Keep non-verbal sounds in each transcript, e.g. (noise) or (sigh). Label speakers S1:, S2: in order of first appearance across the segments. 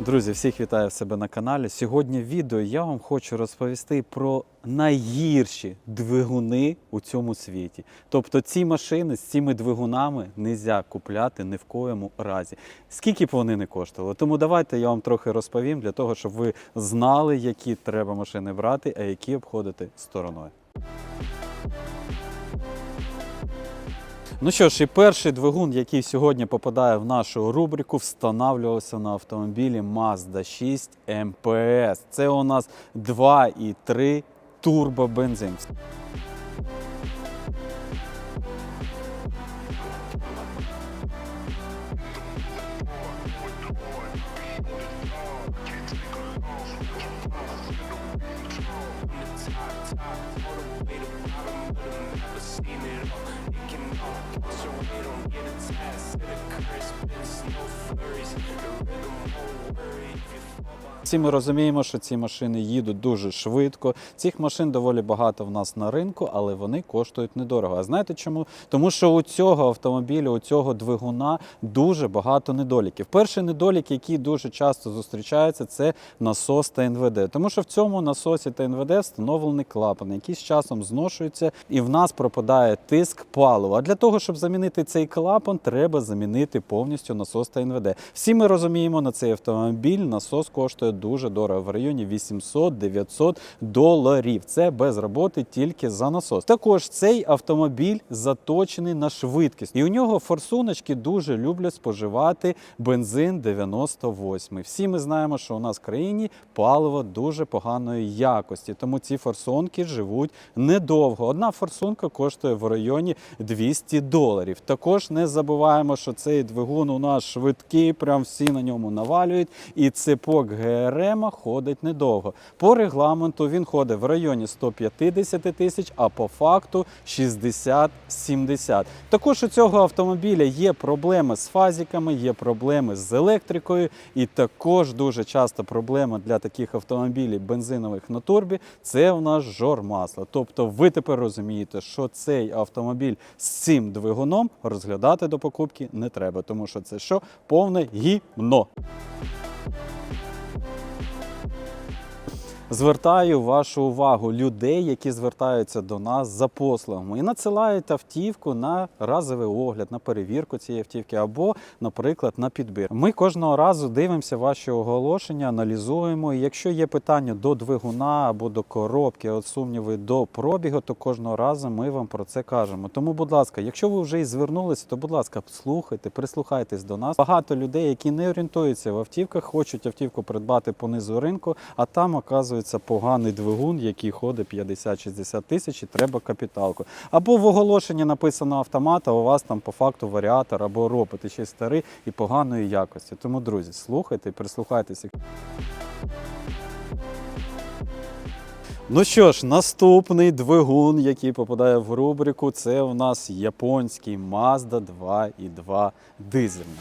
S1: Друзі, всіх вітаю в себе на каналі. Сьогодні в відео я вам хочу розповісти про найгірші двигуни у цьому світі. Тобто ці машини з цими двигунами не можна купляти ні в коєму разі. Скільки б вони не коштували. Тому давайте я вам трохи розповім для того, щоб ви знали, які треба машини брати, а які обходити стороною. Ну що ж, і перший двигун, який сьогодні попадає в нашу рубрику, встановлювався на автомобілі Mazda 6 MPS. Це у нас 2,3 турбобензин. Всі ми розуміємо, що ці машини їдуть дуже швидко. Цих машин доволі багато в нас на ринку, але вони коштують недорого. А знаєте чому? Тому що у цього автомобіля, у цього двигуна дуже багато недоліків. Перший недолік, який дуже часто зустрічається, це насос та НВД. Тому що в цьому насосі та НВД встановлений клапан, який з часом зношується, і в нас пропадає тиск палива. А для того, щоб замінити цей клапан, треба замінити повністю насос та НВД. Всі ми розуміємо, на цей автомобіль насос коштує дуже дорого, в районі 800-900 доларів. Це без роботи тільки за насос. Також цей автомобіль заточений на швидкість, і у нього форсуночки дуже люблять споживати бензин 98. Всі ми знаємо, що у нас в країні паливо дуже поганої якості, тому ці форсунки живуть недовго. Одна форсунка коштує в районі 200 доларів. Також не забуваємо, що цей двигун у нас швидкий, прям всі на ньому навалюють, і цепок ГРМ ходить недовго. По регламенту він ходить в районі 150 тисяч, а по факту 60-70. Також у цього автомобіля є проблеми з фазиками, є проблеми з електрикою, і також дуже часто проблема для таких автомобілів бензинових на турбі це у нас жор масла. Тобто ви тепер розумієте, що цей автомобіль з цим двигуном розглядати до покупки не треба, тому що це що повне гімно. Звертаю вашу увагу людей, які звертаються до нас за послугами і надсилають автівку на разовий огляд, на перевірку цієї автівки або, наприклад, на підбір. Ми кожного разу дивимося ваші оголошення, аналізуємо. І якщо є питання до двигуна або до коробки, от сумніви до пробігу, то кожного разу ми вам про це кажемо. Тому, будь ласка, якщо ви вже і звернулися, то будь ласка, слухайте, прислухайтесь до нас. Багато людей, які не орієнтуються в автівках, хочуть автівку придбати по низу ринку, а там оказується поганий двигун, який ходить 50-60 тисяч, і треба капіталку. Або в оголошенні написано автомат, а у вас там по факту варіатор або робот, ще старий і поганої якості. Тому, друзі, слухайте і прислухайтеся. Ну що ж, наступний двигун, який попадає в рубрику, це у нас японський Mazda 2.2 дизельний.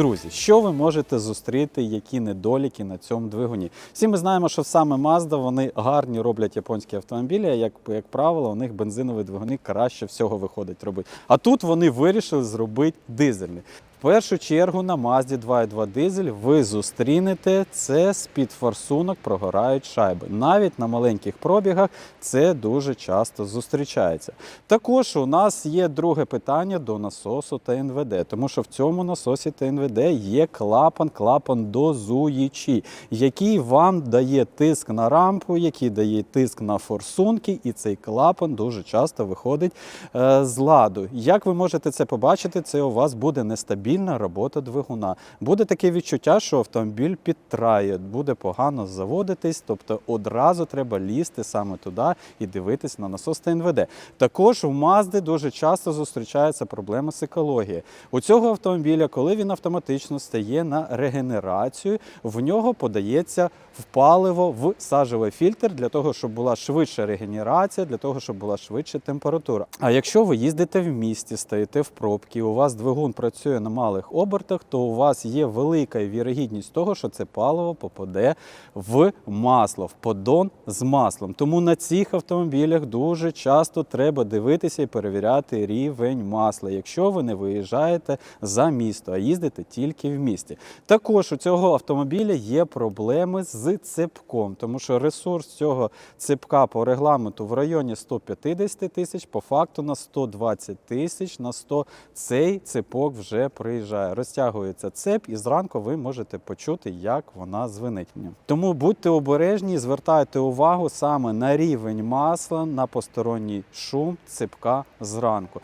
S1: Друзі, що ви можете зустріти, які недоліки на цьому двигуні? Всі ми знаємо, що саме Mazda вони гарні роблять японські автомобілі. Як, як правило, у них бензинові двигуни краще всього виходить робити. А тут вони вирішили зробити дизельний. Першу чергу на Mazda 2.2 дизель ви зустрінете це з-під форсунок прогорають шайби. Навіть на маленьких пробігах це дуже часто зустрічається. Також у нас є друге питання до насосу та НВД, тому що в цьому насосі та НВД є клапан, клапан дозуючий, який вам дає тиск на рампу, який дає тиск на форсунки, і цей клапан дуже часто виходить е, з ладу. Як ви можете це побачити, це у вас буде нестабільний стабільна робота двигуна. Буде таке відчуття, що автомобіль підтрає, буде погано заводитись, тобто одразу треба лізти саме туди і дивитись на насос та НВД. Також у Мазди дуже часто зустрічається проблема з екологією. У цього автомобіля, коли він автоматично стає на регенерацію, в нього подається в паливо в сажевий фільтр для того, щоб була швидша регенерація, для того, щоб була швидша температура. А якщо ви їздите в місті, стоїте в пробці, у вас двигун працює на малих обертах, то у вас є велика вірогідність того, що це паливо попаде в масло, в поддон з маслом. Тому на цих автомобілях дуже часто треба дивитися і перевіряти рівень масла, якщо ви не виїжджаєте за місто, а їздите тільки в місті. Також у цього автомобіля є проблеми з цепком, тому що ресурс цього цепка по регламенту в районі 150 тисяч, по факту на 120 тисяч на 100 цей цепок вже приїжджає. Розтягується цеп, і зранку ви можете почути, як вона звенить. Тому будьте обережні, звертайте увагу саме на рівень масла, на посторонній шум цепка зранку.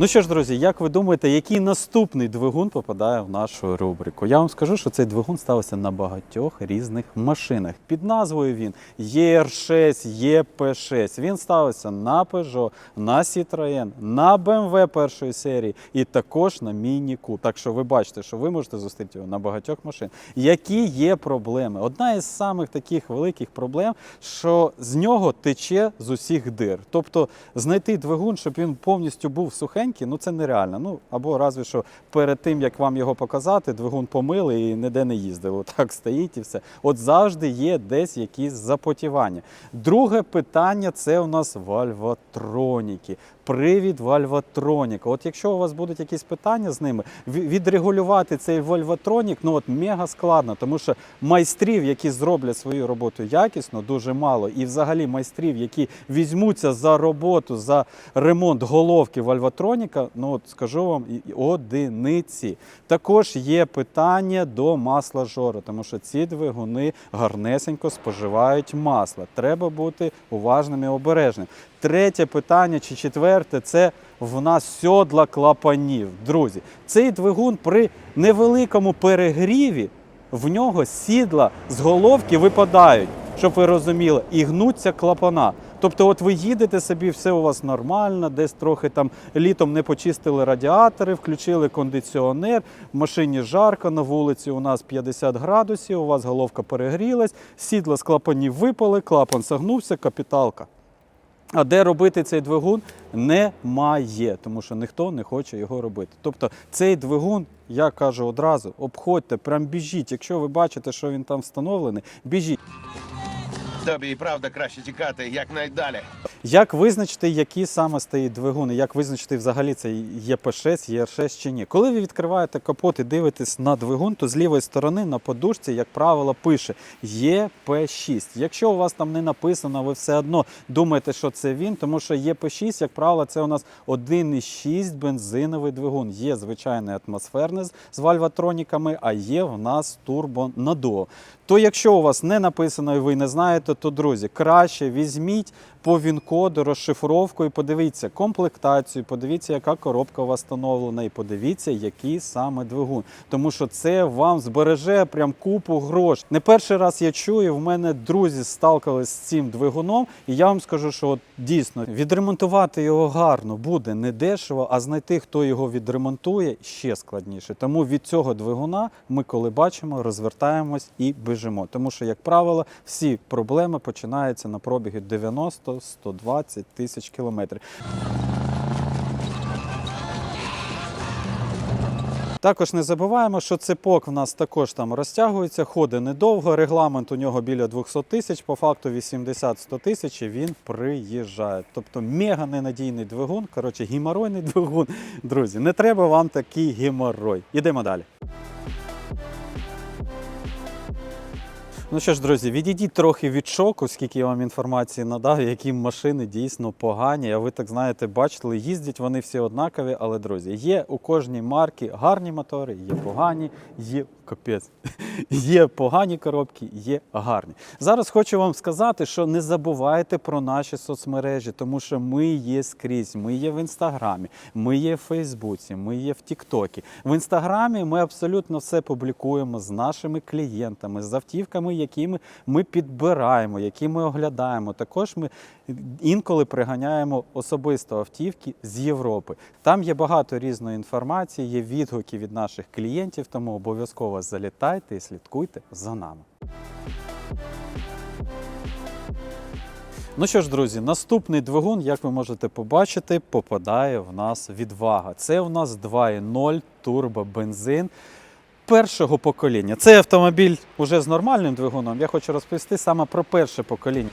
S1: Ну що ж, друзі, як ви думаєте, який наступний двигун попадає в нашу рубрику? Я вам скажу, що цей двигун ставився на багатьох різних машинах. Під назвою він ER6, EP6. Він ставився на Peugeot, на Citroën, на BMW першої серії і також на Mini Coupe. Так що ви бачите, що ви можете зустріти його на багатьох машин. Які є проблеми? Одна із самих таких великих проблем, що з нього тече з усіх дир. Тобто знайти двигун, щоб він повністю був сухенький, ну це нереально. Ну або разве що перед тим як вам його показати, двигун помили і ніде не їздив. Отак стоїть і все. От завжди є десь якісь запотівання. Друге питання це у нас вальватроніки. Привід вальватроніка. От якщо у вас будуть якісь питання з ними, відрегулювати цей вальватронік, ну от мега складно, тому що майстрів, які зроблять свою роботу якісно, дуже мало. І взагалі майстрів, які візьмуться за роботу, за ремонт головки вальватроніка, ну от скажу вам, одиниці. Також є питання до масла жора, тому що ці двигуни гарнесенько споживають масло. Треба бути уважним і обережним. Третє питання чи четверте це в нас сьодла клапанів. Друзі, цей двигун при невеликому перегріві в нього сідла з головки випадають, щоб ви розуміли, і гнуться клапана. Тобто, от ви їдете собі, все у вас нормально, десь трохи там літом не почистили радіатори, включили кондиціонер, в машині жарко, на вулиці у нас 50 градусів, у вас головка перегрілась, сідла з клапанів випали, клапан согнувся, капіталка. А де робити цей двигун немає, тому що ніхто не хоче його робити. Тобто цей двигун, я кажу одразу, обходьте, прям біжіть. Якщо ви бачите, що він там встановлений, біжіть.
S2: Тобі і правда краще тікати якнайдалі.
S1: Як визначити, які саме стоїть двигун, і як визначити взагалі це ЄП6, ЄР6 чи ні? Коли ви відкриваєте капот і дивитесь на двигун, то з лівої сторони на подушці, як правило, пише ЄП6. Якщо у вас там не написано, ви все одно думаєте, що це він, тому що ЄП6, як правило, це у нас 1,6 бензиновий двигун. Є звичайний атмосферний з вальватроніками, а є в нас турбонадо. То якщо у вас не написано і ви не знаєте, то друзі, краще візьміть по він-коду, розшифровкою, подивіться комплектацію, подивіться, яка коробка встановлена, і подивіться, який саме двигун. Тому що це вам збереже прям купу грошей. Не перший раз я чую, в мене друзі сталкались з цим двигуном, і я вам скажу, що от, дійсно відремонтувати його гарно буде не дешево, а знайти, хто його відремонтує, ще складніше. Тому від цього двигуна ми, коли бачимо, розвертаємось і бежимо. Тому що, як правило, всі проблеми починаються на пробігі 90 120 тисяч кілометрів. Також не забуваємо, що цепок в нас також там розтягується, ходить недовго. Регламент у нього біля 200 тисяч, по факту 80-100 тисяч він приїжджає. Тобто мега ненадійний двигун, коротше, гіморойний двигун. Друзі, не треба вам такий геморрой. Ідемо далі. Ну що ж, друзі, відійдіть трохи від шоку, скільки я вам інформації надав, які машини дійсно погані. А ви так знаєте, бачили, їздять вони всі однакові. Але друзі, є у кожній марки гарні мотори, є погані, є капець. (laughs) Є погані коробки, є гарні. Зараз хочу вам сказати, що не забувайте про наші соцмережі, тому що ми є скрізь. Ми є в інстаграмі, ми є в Фейсбуці, ми є в Тіктокі. В інстаграмі ми абсолютно все публікуємо з нашими клієнтами, з автівками, якими ми підбираємо, які ми оглядаємо. Також ми інколи приганяємо особисто автівки з Європи. Там є багато різної інформації, є відгуки від наших клієнтів, тому обов'язково залітайте і слідкуйте за нами. Ну що ж, друзі, наступний двигун, як ви можете побачити, попадає в нас відвага. Це у нас 2.0 турбобензин першого покоління. Цей автомобіль уже з нормальним двигуном. Я хочу розповісти саме про перше покоління.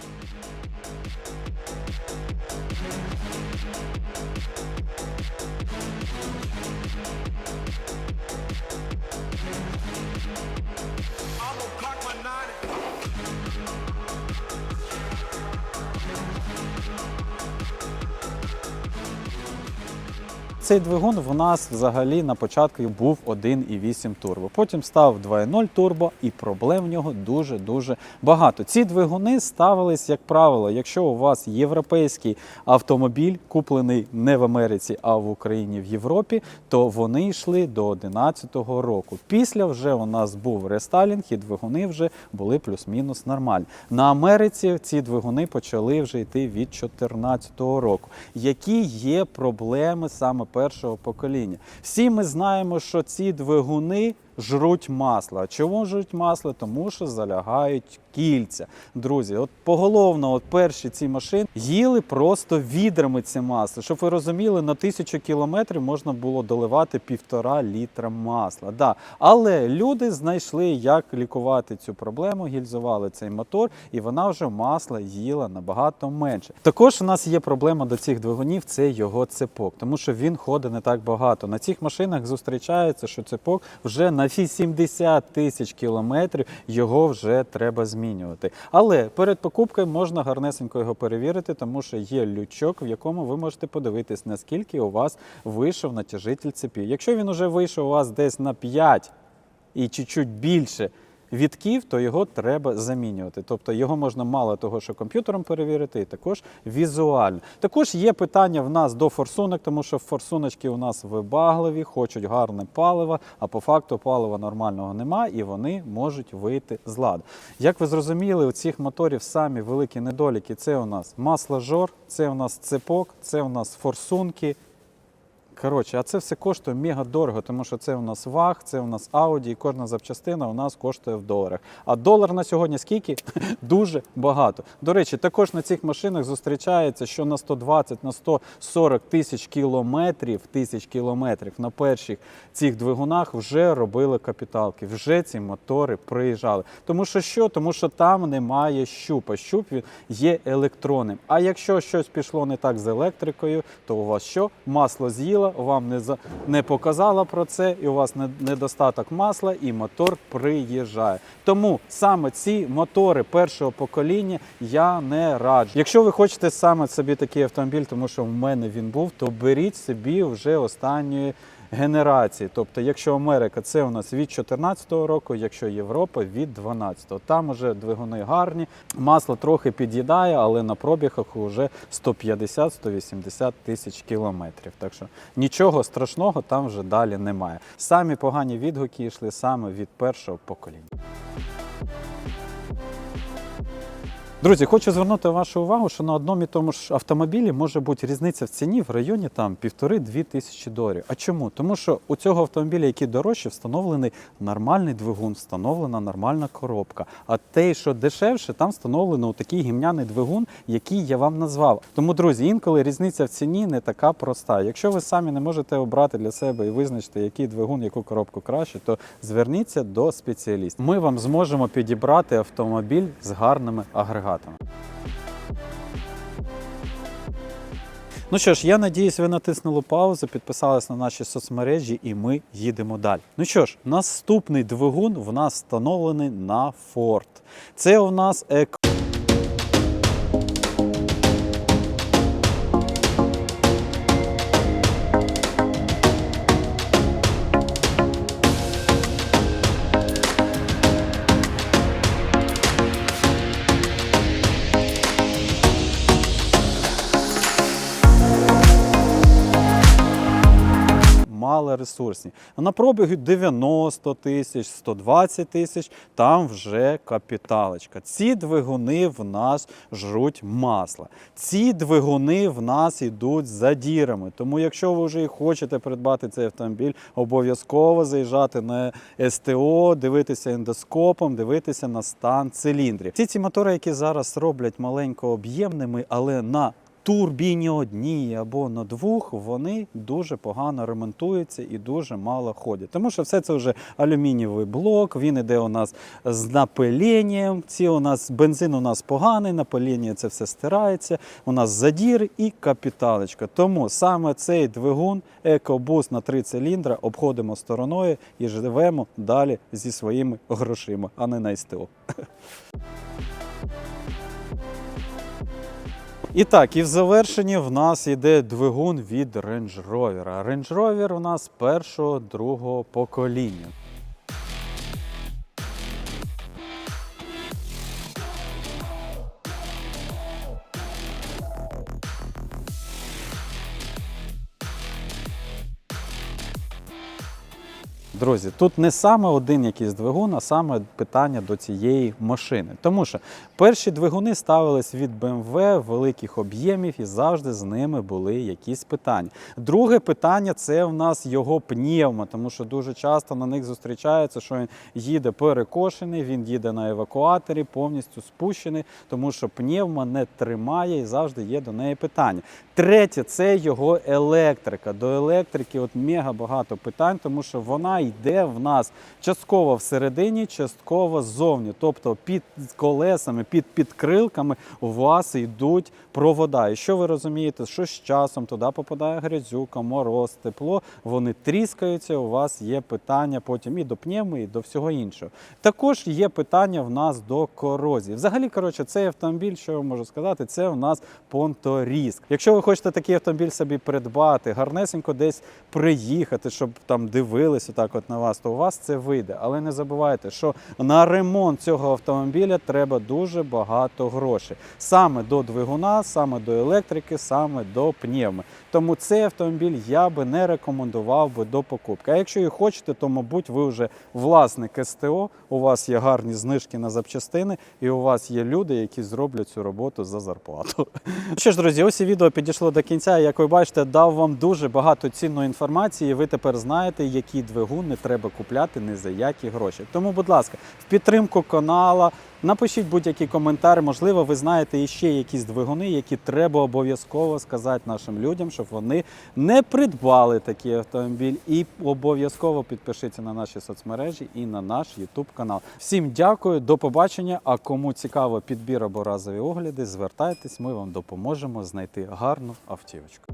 S1: Цей двигун в нас взагалі на початку був 1,8 турбо. Потім став 2,0 турбо, і проблем в нього дуже-дуже багато. Ці двигуни ставились, як правило, якщо у вас європейський автомобіль, куплений не в Америці, а в Україні в Європі, то вони йшли до 2011 року. Після вже у нас був рестайлінг, і двигуни вже були плюс-мінус нормальні. На Америці ці двигуни почали вже йти від 2014 року. Які є проблеми саме першого покоління? Всі ми знаємо, що ці двигуни жруть масло. Чому жруть масло? Тому що залягають кільця. Друзі, от поголовно, от перші ці машини їли просто відрами це масло. Щоб ви розуміли, на тисячу кілометрів можна було доливати півтора літра масла. Да. Але люди знайшли, як лікувати цю проблему, гільзували цей мотор, і вона вже масла їла набагато менше. Також у нас є проблема до цих двигунів це його цепок, тому що він ходить не так багато. На цих машинах зустрічається, що цепок вже на 80 тисяч кілометрів його вже треба змінювати. Але перед покупкою можна гарнесенько його перевірити, тому що є лючок, в якому ви можете подивитись, наскільки у вас вийшов натяжитель цепі. Якщо він уже вийшов у вас десь на 5 і чуть-чуть більше відків, то його треба замінювати. Тобто його можна мало того, що комп'ютером перевірити, і також візуально. Також є питання в нас до форсунок, тому що форсуночки у нас вибагливі, хочуть гарне паливо, а по факту палива нормального нема, і вони можуть вийти з ладу. Як ви зрозуміли, у цих моторів самі великі недоліки це у нас масложор, це у нас цепок, це у нас форсунки. Коротше, а це все коштує мега дорого, тому що це у нас ваг, це у нас Audi, і кожна запчастина у нас коштує в доларах. А долар на сьогодні скільки? (laughs) Дуже багато. До речі, також на цих машинах зустрічається, що на 120, на 140 тисяч кілометрів, тисяч кілометрів на перших цих двигунах вже робили капіталки, вже ці мотори приїжджали. Тому що що? Тому що там немає щупа. Щуп він є електронним. А якщо щось пішло не так з електрикою, то у вас що? Масло з'їло, вам не за не показала про це, і у вас не- недостаток масла, і мотор приїжджає. Тому саме ці мотори першого покоління я не раджу. Якщо ви хочете саме собі такий автомобіль, тому що в мене він був, то беріть собі вже останньої. Генерації, тобто, якщо Америка це у нас від 2014 року, якщо Європа від 12. Там уже двигуни гарні, масло трохи під'їдає, але на пробігах вже 150-180 тисяч кілометрів. Так що нічого страшного там вже далі немає. Самі погані відгуки йшли саме від першого покоління. Друзі, хочу звернути вашу увагу, що на одному і тому ж автомобілі може бути різниця в ціні в районі там півтори-дві тисячі доларів. А чому? Тому що у цього автомобіля, який дорожче, встановлений нормальний двигун, встановлена нормальна коробка. А те, що дешевше, там встановлено такий гімняний двигун, який я вам назвав. Тому, друзі, інколи різниця в ціні не така проста. Якщо ви самі не можете обрати для себе і визначити, який двигун, яку коробку краще, то зверніться до спеціалістів. Ми вам зможемо підібрати автомобіль з гарними агрегатами. Ну що ж, я надіюсь, ви натиснули паузу, підписались на наші соцмережі, і ми їдемо далі. Ну що ж, наступний двигун в нас встановлений на Ford. Це у нас еко. малоресурсні. На пробігу 90 тисяч, 120 тисяч, там вже капіталочка. Ці двигуни в нас жруть масло. Ці двигуни в нас йдуть за дірами. Тому, якщо ви вже хочете придбати цей автомобіль, обов'язково заїжджати на СТО, дивитися ендоскопом, дивитися на стан циліндрів. Ці ці мотори, які зараз роблять маленько об'ємними, але на турбіні одній або на двох, вони дуже погано ремонтуються і дуже мало ходять. Тому що все це вже алюмінієвий блок, він іде у нас з напиленням. Ці у нас бензин у нас поганий, напилення це все стирається. У нас задір і капіталочка. Тому саме цей двигун екобус на три циліндра обходимо стороною і живемо далі зі своїми грошима, а не на СТО. (laughs) І так, і в завершенні в нас йде двигун від Range Rover. Range Rover у нас першого, другого покоління. Друзі, тут не саме один якийсь двигун, а саме питання до цієї машини. Тому що перші двигуни ставились від BMW великих об'ємів і завжди з ними були якісь питання. Друге питання це в нас його пневма, тому що дуже часто на них зустрічається, що він їде перекошений, він їде на евакуаторі, повністю спущений, тому що пневма не тримає і завжди є до неї питання. Третє це його електрика. До електрики от мега багато питань, тому що вона йде в нас частково всередині, частково ззовні. Тобто під колесами, під підкрилками у вас йдуть провода. І що ви розумієте, що з часом туди попадає грязюка, мороз, тепло, вони тріскаються. У вас є питання потім і до пневми, і до всього іншого. Також є питання в нас до корозії. Взагалі, коротше, цей автомобіль, що я можу сказати, це у нас понторізк. Якщо ви хочете такий автомобіль собі придбати, гарнесенько десь приїхати, щоб там дивилися так от на вас, то у вас це вийде. Але не забувайте, що на ремонт цього автомобіля треба дуже багато грошей. Саме до двигуна, саме до електрики, саме до пневми. Тому цей автомобіль я би не рекомендував би до покупки. А якщо і хочете, то мабуть ви вже власник СТО, у вас є гарні знижки на запчастини, і у вас є люди, які зроблять цю роботу за зарплату. (laughs) Що ж, друзі, ось і відео підійшло до кінця. Як ви бачите, дав вам дуже багато цінної інформації. Ви тепер знаєте, який двигун не треба купляти ні за які гроші. Тому, будь ласка, в підтримку канала. Напишіть будь-який коментар. Можливо, ви знаєте іще якісь двигуни, які треба обов'язково сказати нашим людям, щоб вони не придбали такий автомобіль. І обов'язково підпишіться на наші соцмережі і на наш YouTube канал. Всім дякую, до побачення. А кому цікаво підбір або разові огляди, звертайтесь, ми вам допоможемо знайти гарну автівочку.